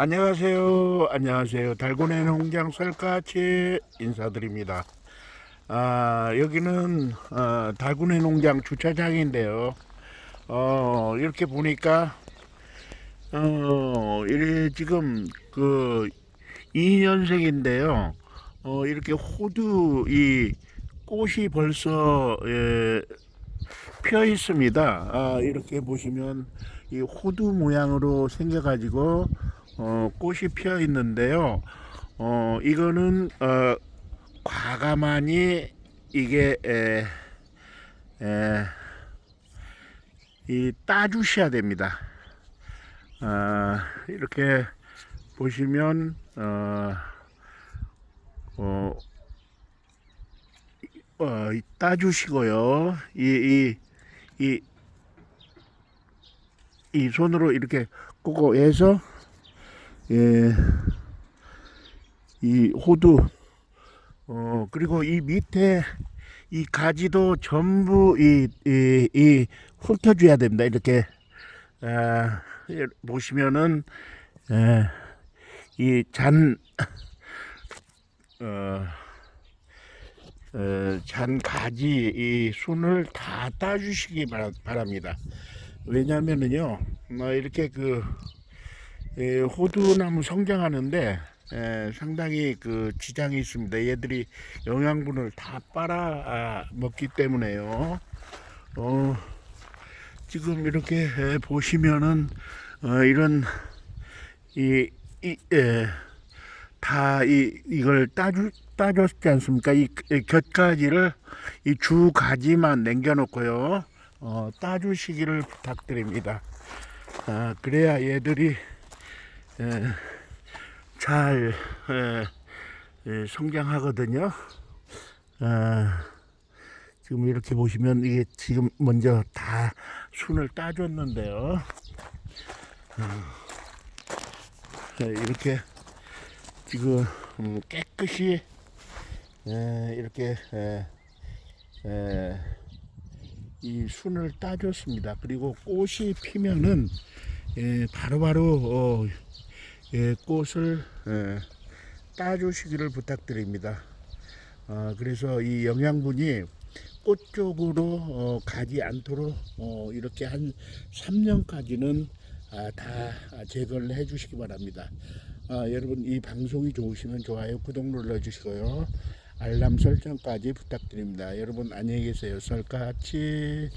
안녕하세요. 안녕하세요. 달고내 농장 설까치 인사드립니다. 아, 여기는 어, 달고내 농장 주차장인데요. 어, 이렇게 보니까 어, 이게 지금 그 2년생인데요. 어, 이렇게 호두 이 꽃이 벌써 예, 펴 있습니다. 아, 이렇게 보시면 이 호두 모양으로 생겨가지고 어, 꽃이 피어 있는데요. 어, 이거는 어, 과감하니 이게 에, 에, 이 따주셔야 됩니다. 아, 이렇게 보시면 어, 어, 어, 이 따주시고요. 이, 이, 이, 이 손으로 이렇게 꽂고 해서, 예, 이 호두, 어, 그리고 이 밑에 이 가지도 전부 이, 이, 이 훑어줘야 됩니다. 이렇게, 아, 예, 보시면은, 예, 이 잔, 어, 어, 잔 가지 이 순을 다 따주시기 바랍니다. 왜냐하면은요, 뭐 이렇게 그 예, 호두나무 성장하는데 예, 상당히 그 지장이 있습니다. 얘들이 영양분을 다 빨아 아, 먹기 때문에요. 어, 지금 이렇게 예, 보시면은 어, 이런 이, 이 예, 다 이 이걸 따주 따줬지 않습니까? 이, 이 곁가지를 이 주 가지만 남겨놓고요. 어, 따주시기를 부탁드립니다. 아, 그래야 얘들이 에, 잘 에, 에, 성장하거든요. 아, 지금 이렇게 보시면 이게 지금 먼저 다 순을 따줬는데요. 아, 에, 이렇게 지금 음, 깨끗이 에, 이렇게 이 순을 따줬습니다. 그리고 꽃이 피면은 예, 바로바로 어, 예, 꽃을 예, 따주시기를 부탁드립니다. 어, 그래서 이 영양분이 꽃 쪽으로 어, 가지 않도록 어, 이렇게 한 3년까지는 아, 다 제거를 해주시기 바랍니다. 아, 여러분 이 방송이 좋으시면 좋아요, 구독 눌러주시고요. 알람 설정까지 부탁드립니다. 여러분 안녕히 계세요. 설까치